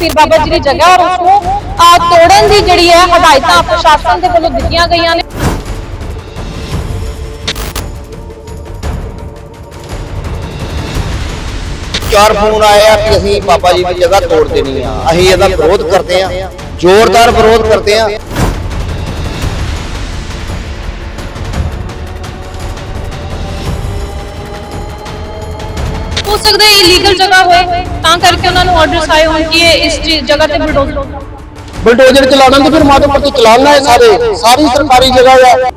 ਪੀਰ ਬਾਬਾ ਜੀ ਦੀ ਜਗ੍ਹਾ ਔਰ ਉਸ ਨੂੰ ਤੋੜਨ ਦੀ ਜਿਹੜੀ ਹੈ ਹਦਾਇਤਾਂ ਪ੍ਰਸ਼ਾਸਨ ਦੇ ਵੱਲੋਂ ਦਿੱਤੀਆਂ ਗਈਆਂ ਨੇ। ਚਾਰ ਫੋਨ ਆਏ ਆ ਕਿ ਅਸੀਂ ਬਾਬਾ ਜੀ ਦੀ ਜਗ੍ਹਾ ਤੋੜ ਦੇਣੀ ਆ। ਅਸੀਂ ਇਹਦਾ ਵਿਰੋਧ ਕਰਦੇ ਆ। ਜ਼ੋਰਦਾਰ ਵਿਰੋਧ ਕਰਦੇ ਆ। ਹੋ ਸਕਦਾ ਹੈ ਇਲੀਗਲ ਜਗ੍ਹਾ ਹੋਏ, ਤਾਂ ਕਰਕੇ ਉਹਨਾਂ ਨੂੰ ਆਰਡਰਸ ਆਏ ਹੋਣ ਕਿ ਇਹ ਇਸ ਚੀਜ਼- ਜਗ੍ਹਾ ਤੇ ਬੁਲਡੋਜ਼ਰ ਬਲਡੋਜ਼ਰ ਚਲਾਉਣਾ ਤੇ ਫਿਰ ਮਾਧੋ ਤੇ ਚਲਾਉਣਾ ਹੈ ਸਾਰੇ, ਸਾਰੀ ਸਰਕਾਰੀ ਜਗ੍ਹਾ ਆ।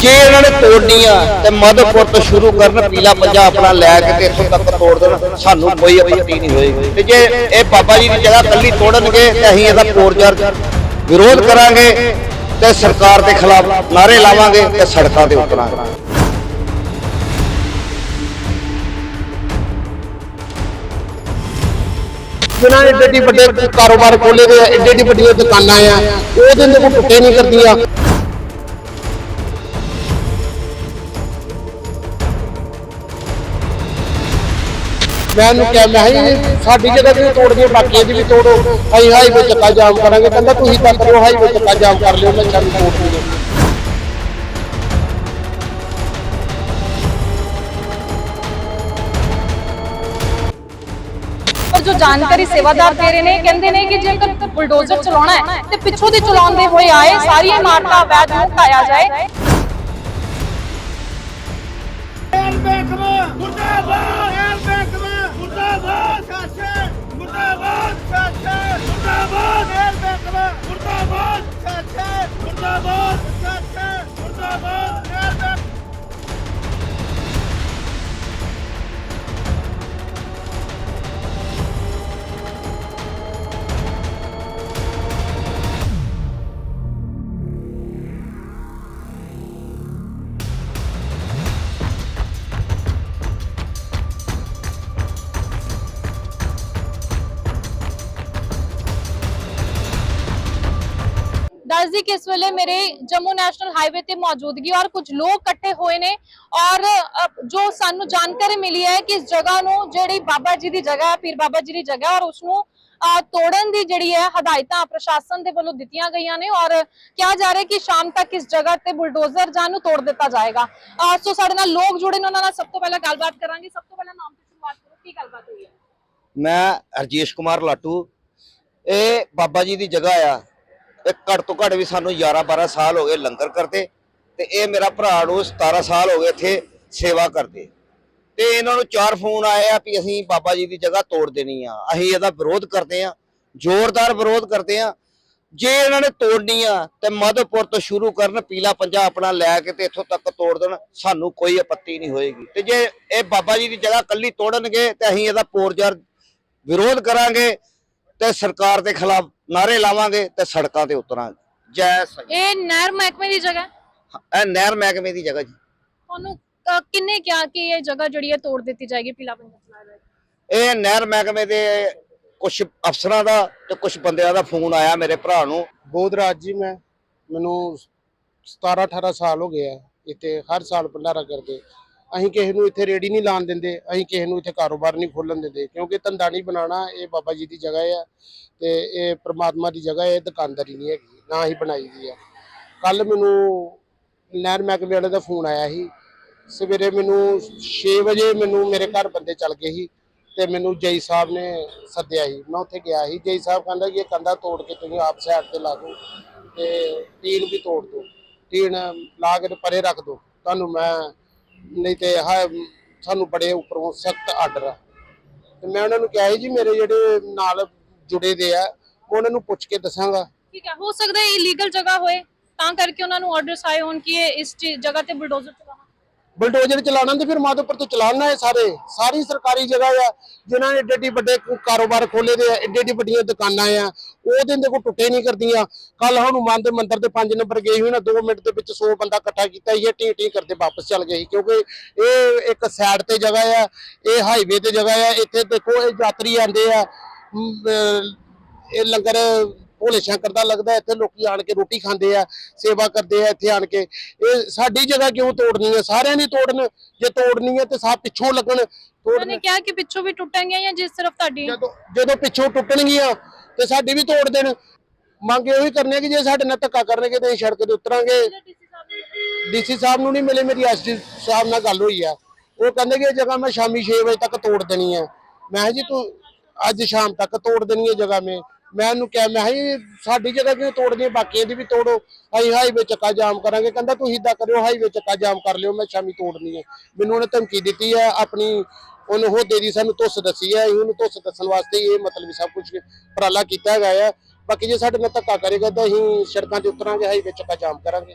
ਜੇ ਇਹਨਾਂ ਨੇ ਤੋੜਨੀ ਆ ਤੇ ਮਧੋਪੁਰ ਤੋਂ ਸ਼ੁਰੂ ਕਰਨ, ਪੀਲਾ ਪੰਜਾ ਆਪਣਾ ਲੈ ਕੇ ਤੇ ਇੱਥੋਂ ਤੱਕ ਤੋੜ ਦੇਣ, ਸਾਨੂੰ ਕੋਈ ਆਪੱਤੀ ਨਹੀਂ ਹੋਏਗੀ। ਤੇ ਜੇ ਇਹ ਬਾਬਾ ਜੀ ਦੀ ਜਗ੍ਹਾ ਕੱਲੀ ਤੋੜਨਗੇ, ਤੇ ਅਸੀਂ ਇਹਦਾ ਪੋਰਜਰ ਵਿਰੋਧ ਕਰਾਂਗੇ ਤੇ ਸਰਕਾਰ ਦੇ ਖਿਲਾਫ ਨਾਰੇ ਲਾਵਾਂਗੇ ਤੇ ਸੜਕਾਂ ਤੇ ਉਤਰਾਂਗੇ। ਜਿਨ੍ਹਾਂ ਨੇ ਏਡੇ ਵੱਡੇ ਕਾਰੋਬਾਰ ਖੋਲੇ ਦੇ ਆ, ਏਡੇ ਏਡੀ ਵੱਡੀਆਂ ਦੁਕਾਨਾਂ ਆ ਉਹਦੇ ਦਿਨ ਕੋਈ ਟੁੱਟੇ ਨਹੀਂ ਕਰਦੀਆਂ। ਮੈਂ ਉਹਨੂੰ ਕਿਹਾ ਮੈਂ ਜੀ, ਸਾਡੀ ਜਗ੍ਹਾ ਤੇ ਤੋੜਦੀਆਂ ਬਾਕੀਆਂ ਦੀ ਵੀ ਤੋੜੋ। ਅਸੀਂ ਹਾਈਵੇ ਚੱਕਾ ਜਾਮ ਕਰਾਂਗੇ। ਕਹਿੰਦਾ ਤੁਸੀਂ ਤਾਂ ਕਰੋ ਹਾਈਵੇ ਚੱਕਾ ਜਾਮ ਕਰ ਲਿਓ ਮੈਂ ਚੱਲ ਤੋੜ ਦੂੰਗਾ। ਪਰ ਜੋ ਜਾਣਕਾਰੀ ਸੇਵਾਦਾਰ ਦੇ ਰਹੇ ਨੇ ਕਹਿੰਦੇ ਨੇ ਕਿ ਜੇਕਰ ਬੁਲਡੋਜ਼ਰ ਚਲਾਉਣਾ ਹੈ ਤੇ ਪਿੱਛੋਂ ਦੀ ਚਲਾਉਂਦੇ ਹੋਏ ਆਏ ਸਾਰੀਆਂ ਇਮਾਰਤਾਂ ਅਵੈਧ ਨੂੰ ਢਾਇਆ ਜਾਏ। ਐਲ ਬੈਕਮਾ ਮੁਰਦਾਬਾਦ ਐਲ ਬੈਕਮਾ ਮੁਰਦਾਬਾਦ ਸਾਥੇ ਮੁਰਦਾਬਾਦ ਸਾਥੇ ਮੁਰਦਾਬਾਦ। ਦੱਸਦੀ ਕਿ ਇਸ ਵੇਲੇ ਮੇਰੇ ਜੰਮੂ ਨੈਸ਼ਨਲ ਹਾਈਵੇ ਤੇ ਮੌਜੂਦਗੀ ਔਰ ਕੁਝ ਲੋਕ ਇਕੱਠੇ ਹੋਏ ਨੇ ਔਰ ਜੋ ਸਾਨੂੰ ਜਾਣਕਾਰੀ ਮਿਲੀ ਹੈ ਕਿ ਇਸ ਜਗ੍ਹਾ ਨੂੰ ਜਿਹੜੀ ਬਾਬਾ ਜੀ ਦੀ ਜਗ੍ਹਾ ਹੈ, ਪੀਰ ਬਾਬਾ ਜੀ ਦੀ ਜਗ੍ਹਾ ਔਰ ਉਸ ਨੂੰ ਤੋੜਨ ਦੀ ਜਿਹੜੀ ਹੈ ਹਦਾਇਤਾਂ ਪ੍ਰਸ਼ਾਸਨ ਦੇ ਵੱਲੋਂ ਦਿੱਤੀਆਂ ਗਈਆਂ ਨੇ ਔਰ ਕਿਹਾ ਜਾ ਰਿਹਾ ਕਿ ਸ਼ਾਮ ਤੱਕ ਇਸ ਜਗ੍ਹਾ ਤੇ ਬੁਲਡੋਜ਼ਰ ਜਾਨ ਨੂੰ ਤੋੜ ਦਿੱਤਾ ਜਾਏਗਾ। ਸੋ ਸਾਡੇ ਨਾਲ ਲੋਕ ਜੁੜੇ ਨੇ, ਉਹਨਾਂ ਨਾਲ ਸਭ ਤੋਂ ਪਹਿਲਾਂ ਗੱਲਬਾਤ ਕਰਾਂਗੇ। ਸਭ ਤੋਂ ਪਹਿਲਾਂ ਨਾਮ ਤੋਂ ਸ਼ੁਰੂਆਤ ਕਰੋ, ਕੀ ਗੱਲਬਾਤ ਹੋਈ ਹੈ? ਮੈਂ ਹਰਜੀਸ਼ ਕੁਮਾਰ ਲਾਟੂ, ਇਹ ਬਾਬਾ ਜੀ ਦੀ ਜਗ੍ਹਾ ਆ। ਇਹ ਘੱਟ ਤੋਂ ਘੱਟ ਵੀ ਸਾਨੂੰ 11 12 ਸਾਲ ਹੋ ਗਏ ਲੰਗਰ ਕਰਦੇ ਤੇ ਇਹ ਮੇਰਾ ਭਰਾ ਨੂੰ 17 ਸਾਲ ਹੋ ਗਏ ਇੱਥੇ ਸੇਵਾ ਕਰਦੇ। ਤੇ ਇਹਨਾਂ ਨੂੰ ਚਾਰ ਫੋਨ ਆਏ ਆ ਵੀ ਅਸੀਂ ਬਾਬਾ ਜੀ ਦੀ ਜਗ੍ਹਾ ਤੋੜ ਦੇਣੀ ਆ, ਅਸੀਂ ਇਹਦਾ ਵਿਰੋਧ ਕਰਦੇ ਆ, ਜ਼ੋਰਦਾਰ ਵਿਰੋਧ ਕਰਦੇ ਆ। ਜੇ ਇਹਨਾਂ ਨੇ ਤੋੜਨੀ ਆ ਤੇ ਮਧਪੁਰ ਤੋਂ ਸ਼ੁਰੂ ਕਰਨ ਪੀਲਾ ਪੰਜਾ ਆਪਣਾ ਲੈ ਕੇ ਤੇ ਇੱਥੋਂ ਤੱਕ ਤੋੜ ਦੇਣ, ਸਾਨੂੰ ਕੋਈ ਆਪੱਤੀ ਨਹੀਂ ਹੋਏਗੀ। ਤੇ ਜੇ ਇਹ ਬਾਬਾ ਜੀ ਦੀ ਜਗ੍ਹਾ ਕੱਲੀ ਤੋੜਨਗੇ ਤੇ ਅਸੀਂ ਇਹਦਾ ਪੋਰਜਰ ਵਿਰੋਧ ਕਰਾਂਗੇ ਤੇ ਸਰਕਾਰ ਦੇ ਖਿਲਾਫ ਨਾਰੇ ਲਾਵਾਂਗੇ ਤੇ ਸੜਕਾਂ ਤੇ ਉਤਰਾਂਗੇ। ਜੈ ਸਹੀ ਇਹ ਨਹਿਰ ਮਹਿਕਮੇ ਦੀ ਜਗ੍ਹਾ? ਹੈ ਇਹ ਨਹਿਰ ਮਹਿਕਮੇ ਦੀ ਜਗ੍ਹਾ ਜੀ। ਤੁਹਾਨੂੰ ਅ, ਕਿੰਨੇ ਕਿਹਾ ਕਿ ਇਹ ਜਗ੍ਹਾ ਜਿਹੜੀ ਹੈ ਤੋੜ ਦਿੱਤੀ ਜਾਏਗੀ ਪੀਲਾ ਪੰਜਾ ਚਲਾਇਆ ਜਾਏਗਾ? ਇਹ ਨਹਿਰ ਮਹਿਕਮੇ ਦੇ ਕੁਝ ਅਫਸਰਾਂ ਦਾ ਤੇ ਕੁਝ ਬੰਦਿਆਂ ਦਾ ਫੋਨ ਆਇਆ ਮੇਰੇ ਭਰਾ ਨੂੰ। ਬੋਧਰਾਜ ਜੀ ਮੈਂ ਮੈਨੂੰ 17 18 ਸਾਲ ਹੋ ਗਏ ਆ ਇੱਥੇ ਹਰ ਸਾਲ ਭੰਡਾਰਾ ਕਰਦੇ। ਅਸੀਂ ਕਿਸੇ ਨੂੰ ਇੱਥੇ ਰੇੜੀ ਨਹੀਂ ਲਾਣ ਦਿੰਦੇ, ਅਸੀਂ ਕਿਸੇ ਨੂੰ ਇੱਥੇ ਕਾਰੋਬਾਰ ਨਹੀਂ ਖੋਲਣ ਦਿੰਦੇ, ਕਿਉਂਕਿ ਧੰਦਾ ਨਹੀਂ ਬਣਾਉਣਾ, ਇਹ ਬਾਬਾ ਜੀ ਦੀ ਜਗ੍ਹਾ ਹੈ ਤੇ ਇਹ ਪ੍ਰਮਾਤਮਾ ਦੀ ਜਗ੍ਹਾ ਹੈ ਇਹ ਦੁਕਾਨਦਾਰੀ ਨਹੀਂ ਹੈਗੀ, ਨਾ ਹੀ ਬਣਾਈ ਦੀ ਹੈ ਕੱਲ ਮੈਨੂੰ ਨਹਿਰ ਮਹਿਕਮੇ ਵਾਲੇ ਦਾ ਫੋਨ ਆਇਆ ਸੀ, ਸਵੇਰੇ ਮੈਨੂੰ 6 ਵਜੇ ਮੈਨੂੰ ਮੇਰੇ ਘਰ ਬੰਦੇ ਚੱਲ ਗਏ ਸੀ ਤੇ ਮੈਨੂੰ ਜਈ ਸਾਹਿਬ ਨੇ ਸੱਦਿਆ ਸੀ। ਮੈਂ ਉੱਥੇ ਗਿਆ ਸੀ, ਜਈ ਸਾਹਿਬ ਕਹਿੰਦਾ ਕਿ ਇਹ ਕੰਧਾ ਤੋੜ ਕੇ ਤੁਸੀਂ ਆਪ ਸਾਈਡ ਤੇ ਲਾ ਦਿਓ ਤੇ ਟੀਨ ਵੀ ਤੋੜ ਦਿਓ, ਟੀਨ ਲਾ ਕੇ ਪਰੇ ਰੱਖ ਦਿਓ, ਤੁਹਾਨੂੰ ਮੈਂ ਨਹੀਂ ਤੇ ਹਾ ਸਾਨੂੰ ਬੜੇ ਉੱਪਰੋਂ ਸਖਤ ਆਰਡਰ ਆ। ਤੇ ਮੈਂ ਉਹਨਾਂ ਨੂੰ ਕਿਹਾ ਸੀ ਜੀ ਮੇਰੇ ਜਿਹੜੇ ਨਾਲ ਜੁੜੇ ਦੇ ਆ ਮੈਂ ਉਹਨਾਂ ਨੂੰ ਪੁੱਛ ਕੇ ਦੱਸਾਂਗਾ। ਠੀਕ ਹੈ ਹੋ ਸਕਦਾ ਹੈ ਇਲੀਗਲ ਜਗ੍ਹਾ ਹੋਏ ਤਾਂ ਕਰਕੇ ਉਹਨਾਂ ਨੂੰ ਆਰਡਰਸ ਆਏ ਹੋਣ ਕਿ ਇਹ ਇਸ ਜਗ੍ਹਾ ਤੇ ਬੁਲਡੋਜ਼ਰ ਚਲਾਉਣਾ। ਬਲਡੋਜ਼ਰ ਚਲਾਉਣਾ ਤੇ ਫਿਰ ਮਾਧੋਪੁਰ ਤੋਂ ਚਲਾਉਣਾ ਹੈ ਸਾਰੇ। ਸਾਰੀ ਸਰਕਾਰੀ ਜਗ੍ਹਾ ਆ ਜਿਨ੍ਹਾਂ ਨੇ ਏਡੇ ਏਡੇ ਵੱਡੇ ਕਾਰੋਬਾਰ ਖੋਲੇ ਦੇ ਆ ਏਡੇ ਏਡੀ ਵੱਡੀਆਂ ਦੁਕਾਨਾਂ ਆ ਉਹ ਦਿਨ ਦੇ ਕੋ ਟੁੱਟੇ ਨਹੀਂ ਕਰਦੀਆਂ। ਕੱਲ ਹਨੂਮਾਨ ਦੇ ਮੰਦਿਰ ਦੇ 5 ਨੰਬਰ ਗਏ ਹੋਏ ਨਾ 2 ਮਿੰਟ ਦੇ ਵਿੱਚ 100 ਬੰਦਾ ਇਕੱਠਾ ਕੀਤਾ ਇਹ ਟੀ ਟੀ ਕਰਦੇ ਵਾਪਸ ਚੱਲ ਗਏ ਸੀ। ਕਿਉਂਕਿ ਇਹ ਇੱਕ ਸਾਈਡ ਤੇ ਜਗ੍ਹਾ ਆ ਇਹ ਹਾਈਵੇ ਤੇ ਜਗ੍ਹਾ ਆ ਇੱਥੇ ਦੇਖੋ ਇਹ ਯਾਤਰੀ ਆਉਂਦੇ ਆ। ਇਹ ਲੰਗਰ ਭੋਲੇ ਸ਼ੰਕਰ ਦਾ ਲੱਗਦਾ ਇੱਥੇ ਲੋਕੀ ਆਣ ਕੇ ਰੋਟੀ ਖਾਂਦੇ ਆ ਸੇਵਾ ਕਰਦੇ ਆ ਇੱਥੇ ਆਣ ਕੇ। ਇਹ ਸਾਡੀ ਜਗ੍ਹਾ ਕਿਉਂ ਤੋੜਨੀ ਹੈ ਸਾਰਿਆਂ ਦੀ ਤੋੜਨ ਜੇ ਤੋੜਨੀ ਹੈ ਤੇ ਸਾਹ ਪਿੱਛੋਂ ਲੱਗਣ ਤੋੜਨ। ਨੇ ਕਿਹਾ ਕਿ ਪਿੱਛੋਂ ਵੀ ਟੁੱਟਣਗੀਆਂ ਜਾਂ ਜਿਸ ਸਿਰਫ ਤੁਹਾਡੀ ਜਦੋਂ ਜਦੋਂ ਪਿੱਛੋਂ ਟੁੱਟਣਗੀਆਂ ਤੇ ਸਾਡੀ ਵੀ ਤੋੜ ਦੇਣ। ਮੰਗ ਇਹੋ ਹੀ ਕਰਨੀ ਹੈ ਕਿ ਜੇ ਸਾਡੇ ਨਾਲ ਧੱਕਾ ਕਰਨਗੇ ਤੇ ਅਸੀਂ ਸੜਕ ਤੇ ਉਤਰਾਂਗੇ। ਡੀਸੀ ਸਾਹਿਬ ਨੂੰ ਨਹੀਂ ਮਿਲੇ, ਮੇਰੀ ਐਸਡੀ ਸਾਹਿਬ ਨਾਲ ਗੱਲ ਹੋਈ ਆ। ਉਹ ਕਹਿੰਦੇ ਕਿ ਇਹ ਜਗ੍ਹਾ ਮੈਂ ਸ਼ਾਮੀ 6 ਵਜੇ ਤੱਕ ਤੋੜ ਦੇਣੀ ਹੈ। ਮੈਂ ਕਿਹਾ ਜੀ ਤੂੰ ਅੱਜ ਸ਼ਾਮ ਤੱਕ ਤੋੜ ਦੇਣੀ ਹੈ ਜਗ੍ਹਾ ਮੈਂ। ਮੈਂ ਉਹਨੂੰ ਕਿਹਾ, ਮੈਂ ਕਿਹਾ ਸਾਡੀ ਜਗ੍ਹਾ ਕਿਉਂ ਤੋੜਨੀ ਹੈ ਦੀ ਵੀ ਤੋੜੋ। ਅਸੀਂ ਹਾਈਵੇ ਚੱਕਾ ਜਾਮ ਕਰਾਂਗੇ। ਕਹਿੰਦਾ, ਤੁਸੀਂ ਇਦਾਂ ਕਰਿਓ ਹਾਈਵੇ ਚੱਕਾ ਜਾਮ ਕਰ ਲਿਓ, ਮੈਂ ਸ਼ਾਮੀ ਤੋੜਨੀ ਹੈ ਮੈਨੂੰ ਉਹਨੇ ਧਮਕੀ ਦਿੱਤੀ ਹੈ ਆਪਣੀ ਉਹਨੇ ਹੋਦੇ ਦੀ ਸਾਨੂੰ ਤੁਸ ਦੱਸੀ ਹੈ ਅਸੀਂ ਉਹਨੂੰ ਤੁਸ ਦੱਸਣ ਵਾਸਤੇ ਇਹ ਮਤਲਬ ਸਭ ਕੁਝ ਉਪਰਾਲਾ ਕੀਤਾ ਹੈਗਾ ਆ। ਬਾਕੀ ਜੇ ਸਾਡੇ ਨਾਲ ਧੱਕਾ ਕਰੇਗਾ ਤਾਂ ਅਸੀਂ ਸੜਕਾਂ ਤੇ ਉਤਰਾਂਗੇ ਹਾਈਵੇ ਚੱਕਾ ਜਾਮ ਕਰਾਂਗੇ।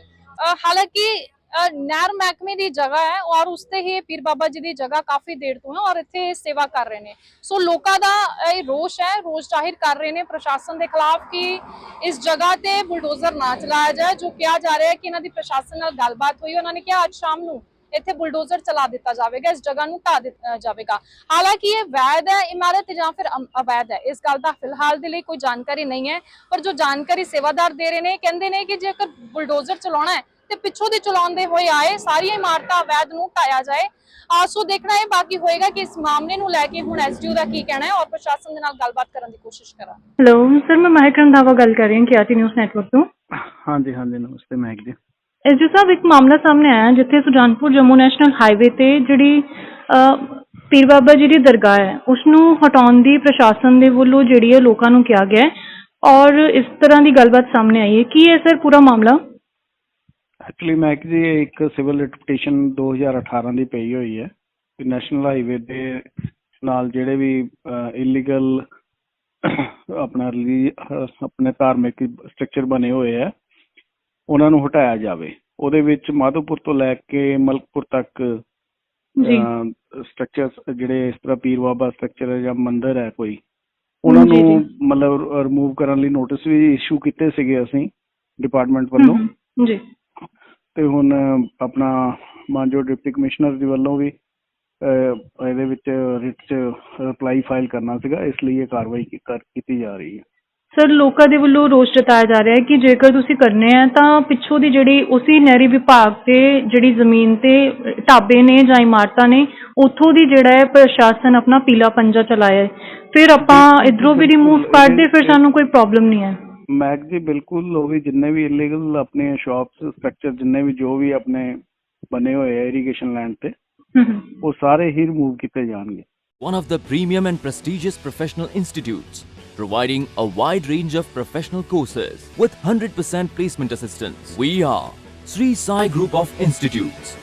ਹਾਲਾਂਕਿ ਨਹਿਰ ਮਹਿਕਮੇ ਦੀ ਜਗ੍ਹਾ ਹੈ ਔਰ ਉਸਤੇ ਹੀ ਪੀਰ ਬਾਬਾ ਜੀ ਦੀ ਜਗ੍ਹਾ ਕਾਫੀ ਦੇਰ ਤੋਂ ਹੈ ਔਰ ਇੱਥੇ ਸੇਵਾ ਕਰ ਰਹੇ ਨੇ। ਸੋ ਲੋਕਾਂ ਦਾ ਇਹ ਰੋਸ਼ ਹੈ, ਰੋਸ਼ ਜ਼ਾਹਿਰ ਕਰ ਰਹੇ ਨੇ ਪ੍ਰਸ਼ਾਸਨ ਦੇ ਖਿਲਾਫ ਕਿ ਇਸ ਜਗ੍ਹਾ ਤੇ ਬੁਲਡੋਜ਼ਰ ਨਾ ਚਲਾਇਆ ਜਾਏ, ਜੋ ਕਿਹਾ ਜਾ ਰਿਹਾ ਹੈ ਕਿ ਇਹਨਾਂ ਦੀ ਪ੍ਰਸ਼ਾਸਨ ਨਾਲ ਗੱਲਬਾਤ ਹੋਈ, ਉਹਨਾਂ ਨੇ ਕਿਹਾ ਅੱਜ ਸ਼ਾਮ ਨੂੰ ਇੱਥੇ ਬੁਲਡੋਜ਼ਰ ਚਲਾ ਦਿੱਤਾ ਜਾਵੇਗਾ, ਇਸ ਜਗ੍ਹਾ ਨੂੰ ਢਾ ਦਿੱਤਾ ਜਾਵੇਗਾ। ਹਾਲਾਂਕਿ ਇਹ ਵੈਦ ਹੈ ਇਮਾਰਤ ਜਾਂ ਫਿਰ ਅਵੈਧ ਹੈ, ਇਸ ਗੱਲ ਦਾ ਫਿਲਹਾਲ ਦੇ ਲਈ ਕੋਈ ਜਾਣਕਾਰੀ ਨਹੀਂ ਹੈ, ਪਰ ਜੋ ਜਾਣਕਾਰੀ ਸੇਵਾਦਾਰ ਦੇ ਰਹੇ ਨੇ ਕਹਿੰਦੇ ਨੇ ਕਿ ਜੇਕਰ ਬੁਲਡੋਜ਼ਰ ਚਲਾਉਣਾ ਹੈ ਤੇ ਪਿੱਛੋਂ ਦੀ ਚਲਾਉਂਦੇ ਹੋਏ ਆਏ ਸਾਰੀਆਂ ਇਮਾਰਤਾਂ ਅਵੈਧ ਨੂੰ ਢਾਇਆ ਜਾਏ। ਆਸੋ ਦੇਖਣਾ ਹੈ ਬਾਕੀ ਹੋਏਗਾ ਕਿ ਇਸ ਮਾਮਲੇ ਨੂੰ ਲੈ ਕੇ ਹੁਣ ਐਸਡੀਓ ਦਾ ਕੀ ਕਹਿਣਾ ਹੈ ਔਰ ਪ੍ਰਸ਼ਾਸਨ ਦੇ ਨਾਲ ਗੱਲਬਾਤ ਕਰਨ ਦੀ ਕੋਸ਼ਿਸ਼ ਕਰਾਂ ਹੈਲੋ ਸਰ ਮੈਂ ਮਹਿਕ ਰੰਧਾਵਾ ਗੱਲ ਕਰ ਰਹੀ ਹਾਂ ਕਿਆਤੀ ਨਿਊਜ਼ ਨੈਟਵਰਕ ਤੋਂ। ਹਾਂਜੀ ਹਾਂਜੀ ਨਮਸਤੇ ਮਹਿਕ ਜੀ। ਐਸਜੀ ਸਾਹਿਬ ਇੱਕ ਮਾਮਲਾ ਸਾਹਮਣੇ ਆਇਆ ਜਿੱਥੇ ਸੁਜਾਨਪੁਰ ਜੰਮੂ ਨੈਸ਼ਨਲ ਹਾਈਵੇ ਤੇ ਜਿਹੜੀ ਪੀਰ ਬਾਬਾ ਜੀ ਦੀ ਦਰਗਾਹ ਹੈ ਉਸ ਨੂੰ ਹਟਾਉਣ ਦੀ ਪ੍ਰਸ਼ਾਸਨ ਦੇ ਵੱਲੋਂ ਜਿਹੜੀ ਹੈ ਲੋਕਾਂ ਨੂੰ ਕਿਹਾ ਗਿਆ ਹੈ। ਔਰ ਇਸ ਤਰ੍ਹਾਂ ਦੀ ਗੱਲਬਾਤ ਸਾਹਮਣੇ ਆਈ ਹੈ। ਕੀ ਹੈ ਸਰ ਪੂਰਾ ਮਾਮਲਾ? ਐਕਚੁਅਲੀ ਮਹਿਕ ਜੀ ਇਹ ਇੱਕ ਸਿਵਲ ਰਿਟ ਪਟੀਸ਼ਨ 2018 ਦੀ ਪਈ ਹੋਈ ਹੈ। ਕਿ ਨੈਸ਼ਨਲ ਹਾਈਵੇ ਦੇ ਨਾਲ ਜਿਹੜੇ ਵੀ ਇਲੀਗਲ ਆਪਣਾ ਆਪਣੇ ਧਾਰਮਿਕ ਸਟਰਕਚਰ ਬਣੇ ਹੋਏ ਆ ਉਹਨਾਂ ਨੂੰ ਹਟਾਇਆ ਜਾਵੇ। ਉਹਦੇ ਵਿੱਚ ਮਾਧੋਪੁਰ ਤੋਂ ਲੈ ਕੇ ਮਲਕਪੁਰ ਤੱਕ ਜੀ। ਸਟਰਕਚਰ ਜਿਹੜੇ ਇਸ ਤਰ੍ਹਾਂ ਪੀਰ ਬਾਬਾ ਸਟਰਕਚਰ ਹੈ ਜਾਂ ਮੰਦਿਰ ਹੈ ਕੋਈ ਉਹਨਾਂ ਜੀ, ਨੂੰ ਜੀ। ਮਤਲਬ ਰਿਮੂਵ ਕਰਨ ਲਈ ਨੋਟਿਸ ਵੀ ਇਸ਼ੂ ਕੀਤੇ ਸੀਗੇ ਅਸੀਂ ਡਿਪਾਰਟਮੈਂਟ ਵੱਲੋਂ। ਜੀ। ਤੇ ਹੁਣ ਆਪਣਾ ਮਾਨਜੋ ਡਿਪਟੀ ਕਮਿਸ਼ਨਰ ਦੇ ਵੱਲੋਂ ਵੀ ਇਹਦੇ ਵਿੱਚ ਰਿਟ ਚ ਰਿਪਲਾਈ ਫਾਈਲ ਕਰਨਾ ਸੀਗਾ ਇਸ ਲਈ ਇਹ ਕਾਰਵਾਈ ਕੀਤੀ ਜਾ ਰਹੀ ਹੈ। ਸਰ ਲੋਕਾਂ ਦੇ ਵੱਲੋਂ ਰੋਸ ਜਤਾਇਆ ਜਾ ਰਿਹਾ ਹੈ ਕਿ ਜੇਕਰ ਤੁਸੀਂ ਕਰਨੇ ਆ ਤਾਂ ਪਿੱਛੋਂ ਦੀ ਜਿਹੜੀ ਉਸੇ ਨਹਿਰੀ ਵਿਭਾਗ ਤੇ ਜਿਹੜੀ ਜ਼ਮੀਨ ਤੇ ਢਾਬੇ ਨੇ ਜਾਂ ਇਮਾਰਤਾਂ ਨੇ ਉੱਥੋਂ ਦੀ ਜਿਹੜਾ ਹੈ ਪ੍ਰਸ਼ਾਸਨ ਆਪਣਾ ਪੀਲਾ ਪੰਜਾ ਚਲਾਇਆ ਹੈ। ਫਿਰ ਆਪਾਂ ਇਧਰੋਂ ਵੀ ਰਿਮੂਵ ਕਰਦੇ ਫਿਰ ਸਾਨੂੰ ਕੋਈ ਪ੍ਰੋਬਲਮ ਨਹੀਂ ਹੈ। ਮੈਕ ਜੀ ਬਿਲਕੁਲ ਉਹ ਵੀ ਜਿੰਨੇ ਵੀ ਇਲੀਗਲ ਆਪਣੇ ਸ਼ਾਪਸ ਸਟਰਕਚਰ ਜਿੰਨੇ ਵੀ ਜੋ ਵੀ ਆਪਣੇ ਬਣੇ ਹੋਏ ਆ ਇਰੀਗੇਸ਼ਨ ਲੈਂਡ ਤੇ। ਉਹ ਸਾਰੇ ਹੀ ਰਿਮੂਵ ਕੀਤੇ ਜਾਣਗੇ one of the premium and prestigious professional institutes, providing a wide range of professional courses with 100% placement assistance. We are Sri Sai Group of Institutes.